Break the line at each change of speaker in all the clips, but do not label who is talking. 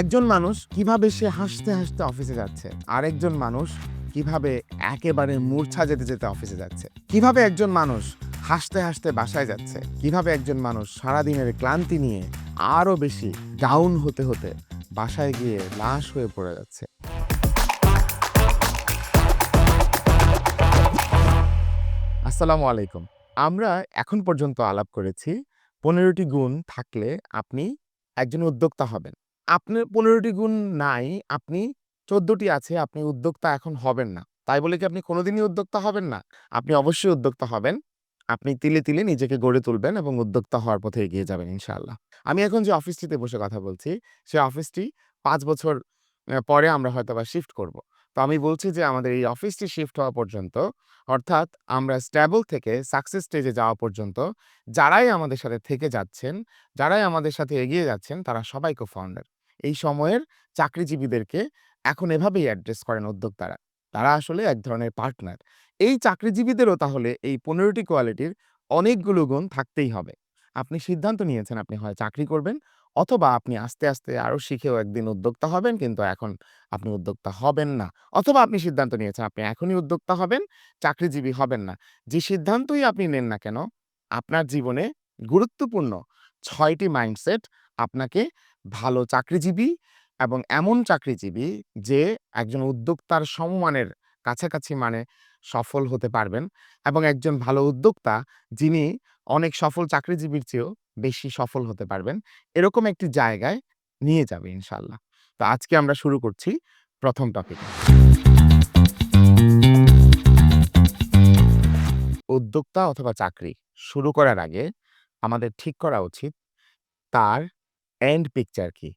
একজন মানুষ কীভাবে সে হাসতে হাসতে অফিসে যাচ্ছে? আরেকজন মানুষ কীভাবে একেবারে মূর্ছা যেতে যেতে অফিসে যাচ্ছে? কীভাবে একজন মানুষ হাসতে হাসতে বাসায় যাচ্ছে? কীভাবে একজন মানুষ সারাদিনের ক্লান্তি নিয়ে আরও বেশি ডাউন হতে হতে বাসায় গিয়ে লাশ হয়ে পড়ে যাচ্ছে? আসসালামু আলাইকুম। আমরা এখন পর্যন্ত আলাপ করেছি, পনেরোটি গুণ থাকলে আপনি একজন উদ্যোক্তা হবেন। আপনার পনেরোটি গুণ নাই, আপনি চোদ্দটি আছে, আপনি উদ্যোক্তা এখন হবেন না। তাই বলে কি আপনি কোনোদিনই উদ্যোক্তা হবেন না? আপনি অবশ্যই উদ্যোক্তা হবেন। আপনি তিলে তিলে নিজেকে গড়ে তুলবেন এবং উদ্যোক্তা হওয়ার পথে এগিয়ে যাবেন, ইনশাআল্লাহ। আমি এখন যে অফিসটিতে বসে কথা বলছি, সে অফিসটি পাঁচ বছর পরে আমরা হয়তো বা শিফট করব। তো আমি বলছি যে আমাদের এই অফিসটি শিফট হওয়া পর্যন্ত, অর্থাৎ আমরা স্ট্যাবল থেকে সাকসেস স্টেজে যাওয়া পর্যন্ত, যারাই আমাদের সাথে থেকে যাচ্ছেন, যারাই আমাদের সাথে এগিয়ে যাচ্ছেন, তারা সবাই কো ফাউন্ডার এই সময়ের চাকরিজীবীদেরকে এখন এভাবেই অ্যাড্রেস করেন উদ্যোক্তারা। তারা আসলে এক ধরনের পার্টনার এই চাকরিজীবীদেরও তাহলে এই পনেরোটি কোয়ালিটির অনেকগুলো গুণ থাকতেই হবে। আপনি সিদ্ধান্ত নিয়েছেন আপনি হয় চাকরি করবেন অথবা আপনি আস্তে আস্তে আরও শিখেও একদিন উদ্যোক্তা হবেন কিন্তু এখন আপনি উদ্যোক্তা হবেন না। অথবা আপনি সিদ্ধান্ত নিয়েছেন আপনি এখনই উদ্যোক্তা হবেন, চাকরিজীবী হবেন না। যে সিদ্ধান্তই আপনি নেন না কেন, আপনার জীবনে গুরুত্বপূর্ণ ছয়টি মাইন্ডসেট আপনাকে ভালো চাকরিজীবী এবং এমন চাকরিজীবী যে একজন উদ্যোক্তার সমমানের কাছাকাছি মানে সফল হতে পারবেন এবং একজন ভালো উদ্যোক্তা যিনি অনেক সফল চাকরিজীবীর চেয়েও বেশি সফল হতে পারবেন। এরকম একটি জায়গায় নিয়ে যাবে ইনশাল্লাহ। তো আজকে আমরা শুরু করছি প্রথম টপিক উদ্যোক্তা অথবা চাকরি শুরু করার আগে আমাদের ঠিক করা উচিত তার এন্ড পিকচার কি?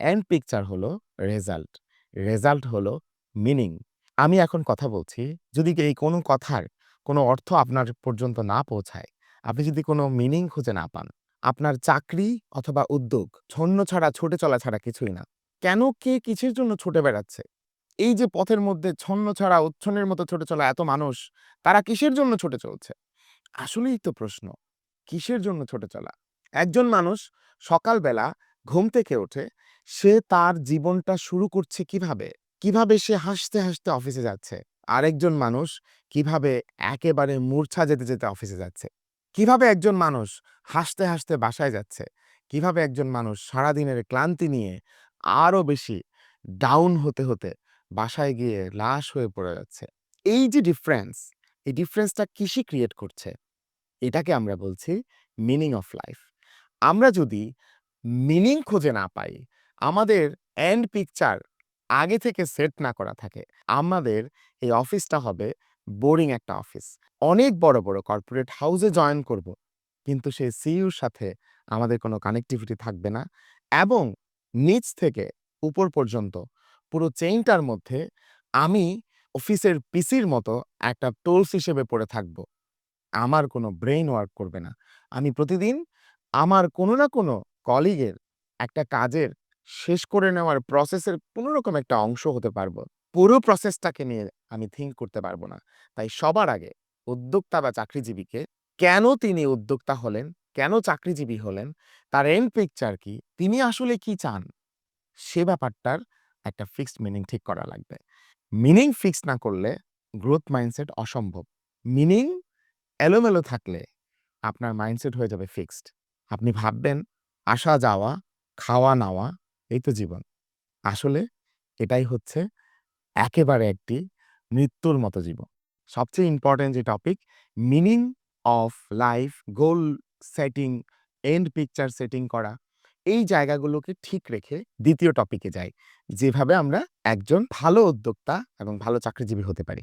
এন্ড পিকচার হলো রেজাল্ট। রেজাল্ট হলো মিনিং। আমি এখন কথা বলছি, যদি এই কোনো কথার কোনো অর্থ আপনার পর্যন্ত না পৌঁছায়, আপনি যদি কোনো মিনিং খুঁজে না পান, আপনার চাকরি অথবা উদ্যোগ ছন্ন ছাড়া, ছুটে চলা ছাড়া কিছুই না। কেন কে কিসের জন্য ছুটে বেড়াচ্ছে? এই যে পথের মধ্যে ছন্ন ছাড়া, উচ্ছন্নের মতো ছুটে চলা এত মানুষ, তারা কিসের জন্য ছুটে চলছে? আসলেই তো প্রশ্ন, কিসের জন্য ছুটে চলা? একজন মানুষ সকালবেলা ঘুম থেকে ওঠে সে তার জীবনটা শুরু করছে কীভাবে? কীভাবে সে হাসতে হাসতে অফিসে যাচ্ছে? আরেকজন মানুষ কীভাবে একেবারে মূর্ছা যেতে যেতে অফিসে যাচ্ছে? কীভাবে একজন মানুষ হাসতে হাসতে বাসায় যাচ্ছে? কীভাবে একজন মানুষ সারাদিনের ক্লান্তি নিয়ে আরও বেশি ডাউন হতে হতে বাসায় গিয়ে লাশ হয়ে পড়ে যাচ্ছে? এই যে ডিফারেন্স এই ডিফারেন্সটা কিসে ক্রিয়েট করছে? এটাকে আমরা বলছি মিনিং অফ লাইফ আমরা যদি মিনিং খুঁজে না পাই, আমাদের এন্ড পিকচার আগে থেকে সেট না করা থাকে, আমাদের এই অফিসটা হবে বোরিং একটা অফিস অনেক বড় বড় কর্পোরেট হাউসে জয়েন করব, কিন্তু সেই সিইউর সাথে আমাদের কোনো কানেক্টিভিটি থাকবে না এবং নিচ থেকে উপর পর্যন্ত পুরো চেইনটার মধ্যে আমি অফিসের পিসির মতো একটা টোলস হিসেবে পড়ে থাকব। আমার কোনো ব্রেইন ওয়ার্ক করবে না। আমি প্রতিদিন আমার কোনো না কোনো কলিগের একটা কাজের শেষ করে নেওয়ার প্রসেসের কোনো রকম একটা অংশ হতে পারব। পুরো প্রসেসটাকে নিয়ে আমি থিঙ্ক করতে পারব না। তাই সবার আগে উদ্যোক্তা বা চাকরিজীবীকে কেন তিনি উদ্যোক্তা হলেন, কেন চাকরিজীবী হলেন, তার এন্ড পিকচার কি, তিনি আসলে কি চান, সে ব্যাপারটার একটা ফিক্সড মিনিং ঠিক করা লাগবে। মিনিং ফিক্স না করলে গ্রোথ মাইন্ডসেট অসম্ভব। মিনিং এলোমেলো থাকলে আপনার মাইন্ডসেট হয়ে যাবে ফিক্সড আপনি ভাববেন, আসা যাওয়া, খাওয়া নাওয়া, এই তো জীবন। আসলে এটাই হচ্ছে একেবারে একটি মৃত্যুর মতো জীবন। সবচেয়ে ইম্পর্টেন্ট যে topic meaning of life goal setting end picture setting করা, এই জায়গাগুলোকে ঠিক রেখে দ্বিতীয় টপিকে যাই, যেভাবে আমরা একজন ভালো উদ্যোক্তা এবং ভালো চাকরিজীবী হতে পারি।